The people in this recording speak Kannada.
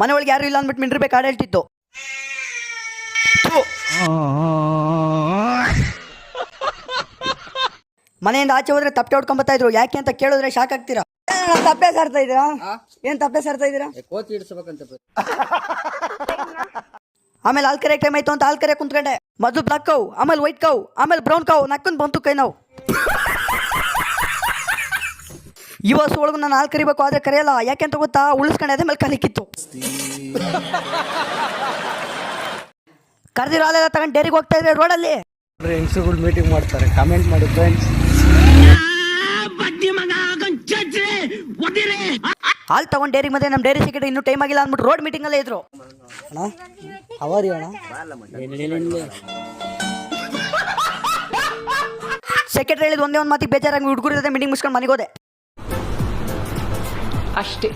ಮನೆ ಒಳಗೆ ಯಾರು ಇಲ್ಲ ಅಂದ್ಬಿಟ್ಟು ಮಿಂಡ್ರಿಬೇಕು ಹಾಡು ಹೇಳ್ತಿತ್ತು. ಮನೆಯಿಂದ ಆಚೆ ಹೋದ್ರೆ ತಪ್ಪೆ ಹೊಡ್ಕೊಂಬತ್ತಾ ಇದ್ರು. ಯಾಕೆ ಅಂತ ಕೇಳಿದ್ರೆ ಶಾಕ್ ಆಗ್ತೀರಾ? ತಪ್ಪೆ ಸಾರ್ತಾ ಇದೀರಾ? ಏನ್ ತಪ್ಪೆ ಸಾರ್ತಾ ಇದೀರಾ? ಕೋತಿ ಇಡ್ಸ್ಬೇಕಂತ ಆಮೇಲೆ ಆಲ್ ಕರೆ ಟೈಮ್ ಆಯ್ತು ಅಂತ ಆಲ್ಕರೆ ಕರೆ ಕುಂತ್ಕೊಂಡೆ. ಮೊದಲು ಬ್ಲಾಕ್ ಕೌ ಆಮೇಲೆ ವೈಟ್ ಕೌ ಆಮೇಲೆ ಬ್ರೌನ್ ಕೌ ನಕ್ಕನ್ ಬಂತು ಕೈ ನಾವು. ಇವತ್ತು ಒಳಗು ನಾನು ಹಾಲು ಕರಿಬೇಕು ಆದ್ರೆ ಕರೆಯಲ್ಲ. ಯಾಕೆಂತ ಗೊತ್ತಾ? ಉಳಿಸ್ಕೊಂಡೆ ಅದೇ ಮೇಲೆ ಕಲಿಕಿತ್ತು. ಕರೆದಿರೋ ಹಾಲೆಲ್ಲ ತಗೊಂಡು ಡೇರಿಗೆ ಹೋಗ್ತಾ ಇದ್ರೆ ರೋಡಲ್ಲಿ ಹೆಂಗಸುಗಳು ಮೀಟಿಂಗ್ ಮಾಡ್ತಾರೆ. ಕಮೆಂಟ್ ಮಾಡಿ ಫ್ರೆಂಡ್ಸ್ ಹಾಲು ತಗೊಂಡು ಡೇರಿಗೆ ಮತ್ತೆ ನಮ್ಮ ಡೇರಿ ಸಿಕ್ಕಿದ್ರೆ ಇನ್ನೂ ಟೈಮ್ ಆಗಿಲ್ಲ ಅಂದ್ಬಿಟ್ಟು ರೋಡ್ ಮೀಟಿಂಗ್ ಅಲ್ಲೇ ಇದ್ರು. ಅಣ್ಣ ಅವರಿ ಅಣ್ಣ ಸೆಕ್ರೆಟರಿ ಹೇಳಿದ ಒಂದೇ ಒಂದು ಮಾತಿಗೆ ಬೇಜಾರಾಗಿ ಹುಡುಗರು ಮೀಟಿಂಗ್ ಮುಗಿಸ್ಕೊಂಡು ಮನೆಗೆ ಹೋದೆ. ಅಷ್ಟೇ.